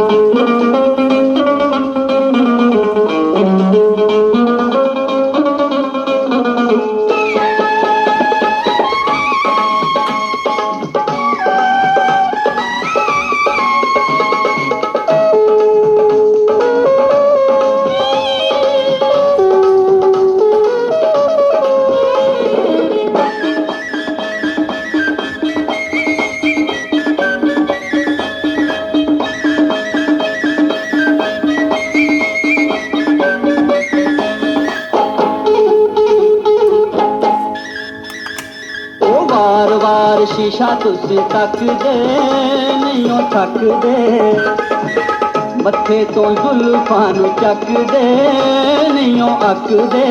ਉਹ ਵਾਰ-ਵਾਰ ਸ਼ੀਸ਼ਾ ਤੁਸੀਂ ਤੱਕਦੇ ਨਹੀਂ ਉਹ ਥੱਕਦੇ। ਮੱਥੇ ਤੋਂ ਜ਼ੁਲਫਾਂ ਨੂੰ ਚੱਕਦੇ ਨਹੀਂ ਉਹ ਅੱਕਦੇ।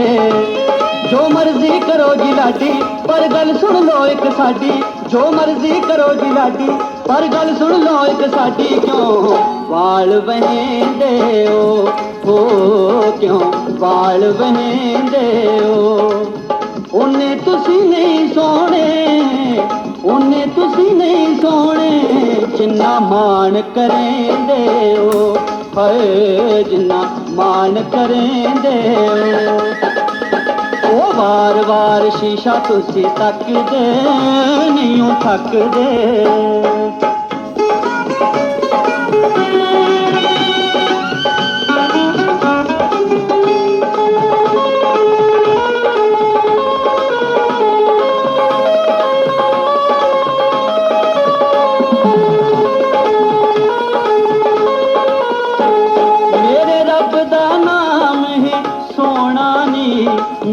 ਜੋ ਮਰਜ਼ੀ ਕਰੋ ਜੀ ਲਾਡੀ, ਪਰ ਗੱਲ ਸੁਣ ਲਓ ਇੱਕ ਸਾਡੀ। ਜੋ ਮਰਜ਼ੀ ਕਰੋ ਜੀ ਲਾਡੀ, ਪਰ ਗੱਲ ਸੁਣ ਲਓ ਇੱਕ ਸਾਡੀ। ਕਿਉਂ ਵਾਲ ਵਹਿੰਦੇ ਓ ਹੋ ਕਿਉਂ ਵਾਲ ਵਹਿੰਦੇ ਓ ਉਹਨੇ ਤੁਸੀਂ ਨਹੀਂ ਸੋਹਣੇ ਉਹਨੇ ਤੁਸੀਂ ਨਹੀਂ ਸੋਹਣੇ, ਜਿੰਨਾ ਮਾਣ ਕਰੇਂਦੇ ਹੋ ਹਾਏ ਜਿੰਨਾ ਮਾਣ ਕਰੇਂਦੇ ਹੋ। ਉਹ ਵਾਰ-ਵਾਰ ਸ਼ੀਸ਼ਾ ਤੁਸੀਂ ਤੱਕਦੇ ਨਹੀਂ ਉਹ ਥੱਕਦੇ।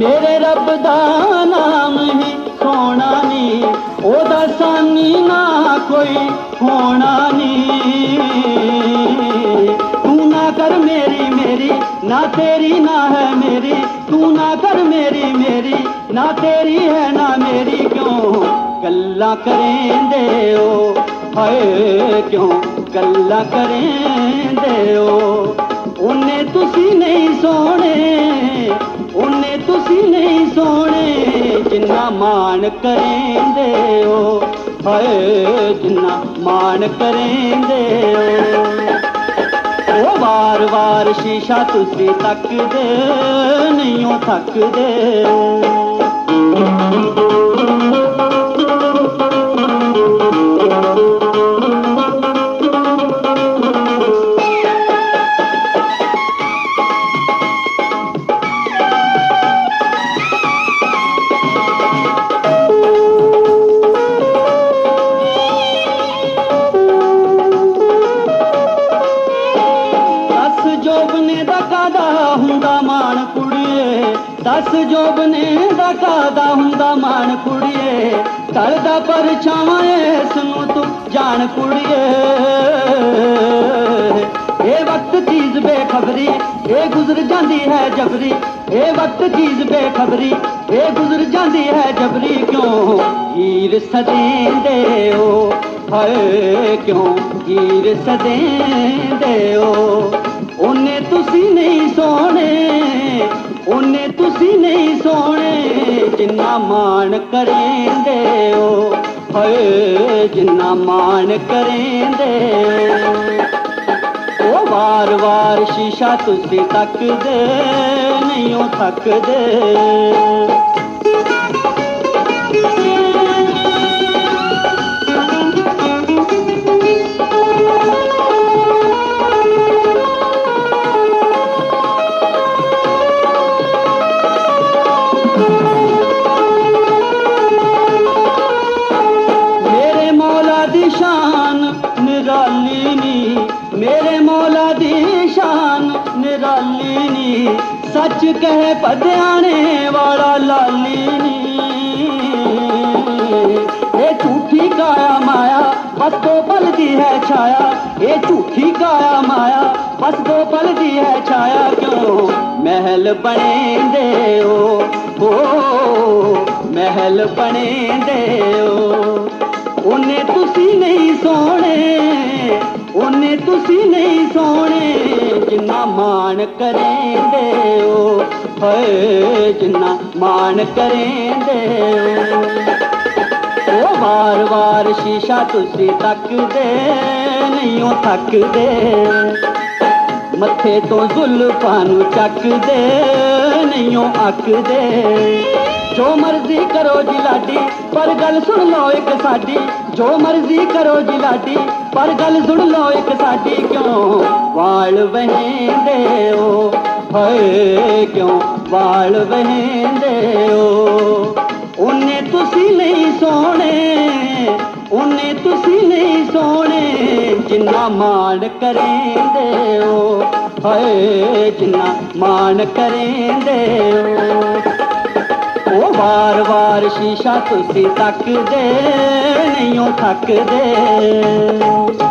ਮੇਰੇ ਰੱਬ ਦਾ ਨਾਮ ਹੀ ਸੋਹਣਾ ਨੀ, ਉਹਦਾ ਸਾਨੀ ਨਾ ਕੋਈ ਹੋਣਾ ਨੀ। ਤੂੰ ਨਾ ਕਰ ਮੇਰੀ ਮੇਰੀ, ਨਾ ਤੇਰੀ ਨਾ ਹੈ ਮੇਰੀ, ਤੂੰ ਨਾ ਕਰ ਮੇਰੀ ਮੇਰੀ, ਨਾ ਤੇਰੀ ਹੈ ਨਾ ਮੇਰੀ ਕਿਉਂ? ਗੱਲਾਂ ਕਰੇਂਦੇ ਓ, ਹਾਏ ਕਿਉਂ? ਗੱਲਾਂ ਕਰੇਂਦੇ ਓ, ਉਹਨੇ ਤੁਸੀਂ ਨਹੀਂ ਤੁਸੀਂ ਸੋਹਣੇ ਜਿੰਨਾ ਮਾਣ ਕਰੇਂਦੇ ਓ ਹਾਏ ਜਿੰਨਾ ਮਾਣ ਕਰੇਂਦੇ ਓ ਉਹ ਵਾਰ-ਵਾਰ ਸ਼ੀਸ਼ਾ ਤੁਸੀਂ ਤੱਕਦੇ ਨਹੀਂ ਹੋ ਥੱਕਦੇ ਦੱਸ ਜੋਬਨੇ ਦਾ ਕਾਦਾ ਹੁੰਦਾ ਮਾਣ ਕੁੜੀਏ? ਦੱਸ ਜੋਬਨੇ ਦਾ ਕਾਦਾ ਹੁੰਦਾ ਮਾਣ ਕੁੜੀਏ? ਤਲ ਪਰਛਾਵਾਂ ਇਸ ਨੂੰ ਤੂੰ ਜਾਣ ਕੁੜੀਏ। ਇਹ ਵਕਤ ਚੀਜ਼ ਬੇਖਬਰੀ, ਇਹ ਗੁਜ਼ਰ ਜਾਂਦੀ ਹੈ ਜਬਰੀ। ਇਹ ਵਕਤ ਚੀਜ਼ ਬੇਖਬਰੀ, ਇਹ ਗੁਜ਼ਰ ਜਾਂਦੀ ਹੈ ਜਬਰੀ। ਕਿਉਂ ਹੀਰ ਸਦੇਂਦੇ ਓ ਹਾਏ, ਕਿਉਂ ਹੀਰ ਸਦੇਂਦੇ ਓ ਉਹਨੇ ਤੁਸੀਂ ਨਹੀਂ ਸੋਹਣੇ, ਉਹਨੇ ਤੁਸੀਂ ਨਹੀਂ ਸੋਹਣੇ, ਜਿੰਨਾ ਮਾਣ ਕਰੇਂਦੇ ਓ ਹਾਏ, ਜਿੰਨਾ ਮਾਣ ਕਰੇਂਦੇ ਉਹ ਵਾਰ-ਵਾਰ ਸ਼ੀਸ਼ਾ ਤੁਸੀਂ ਤੱਕਦੇ, ਨਹੀਂ ਉਹ ਥੱਕਦੇ। ਨਿਰਾਲੀ ਸੱਚ ਕਹੇ ਪਧਿਆਣੇ ਵਾਲਾ ਲਾਲੀ ਨੀ। ਇਹ ਝੂਠੀ ਕਾਇਆ ਮਾਇਆ, ਬਸ ਦੋ ਪਲ ਹੈ ਛਾਇਆ। ਇਹ ਝੂਠੀ ਕਾਇਆ ਮਾਇਆ, ਬਸ ਤੋਂ ਪਲ ਹੈ ਛਾਇਆ। ਕਿਉਂ ਮਹਿਲ ਬਣੇ ਬਣੇਂਦੇ ਓ ਹੋ, ਮਹਿਲ ਬਣੇਂਦੇ ਓ ਉਹਨੇ ਤੁਸੀਂ ਨਹੀਂ ਸੋਹਣੇ, ਉਹਨੇ ਤੁਸੀਂ ਨਹੀਂ ਸੋਹਣੇ। ਜਿੰਨਾ ਮਾਣ ਕਰੇਂਦੇ ਓ ਹਾਏ ਜਿੰਨਾ ਮਾਣ ਕਰੇਂਦੇ ਓ ਉਹ ਵਾਰ-ਵਾਰ ਸ਼ੀਸ਼ਾ ਤੁਸੀਂ ਤੱਕਦੇ ਨਹੀਂ, ਉਹ ਥੱਕਦੇ ਮੱਥੇ ਤੋਂ ਜ਼ੁਲਫਾਂ ਨੂੰ ਚੱਕਦੇ ਨਹੀਂ, ਉਹ ਅੱਕਦੇ। ਜੋ ਮਰਜ਼ੀ ਕਰੋ ਜੀ ਲਾਡੀ, ਪਰ ਗੱਲ ਸੁਣ ਲਓ ਇੱਕ ਸਾਡੀ। ਜੋ ਮਰਜ਼ੀ ਕਰੋ ਜੀ ਲਾਡੀ, ਪਰ ਗੱਲ ਸੁਣ ਲਓ ਇੱਕ ਸਾਡੀ ਕਿਉਂ? ਵਾਲ ਵਹਿੰਦੇ ਓ ਹਾਏ, ਕਿਉਂ ਵਾਲ ਵਹਿੰਦੇ ਓ ਉਹਨੇ ਤੁਸੀਂ ਨਹੀਂ ਸੋਹਣੇ, ਉਹਨੇ ਤੁਸੀਂ ਨਹੀਂ ਸੋਹਣੇ, ਜਿੰਨਾ ਮਾਣ ਕਰੇਂਦੇ ਓ ਹਾਏ, ਜਿੰਨਾ ਮਾਣ ਕਰੇਂਦੇ ਓ ਉਹ ਵਾਰ-ਵਾਰ ਸ਼ੀਸ਼ਾ ਤੁਸੀਂ ਤੱਕਦੇ ਨਹੀਂ ਉਹ ਥੱਕਦੇ।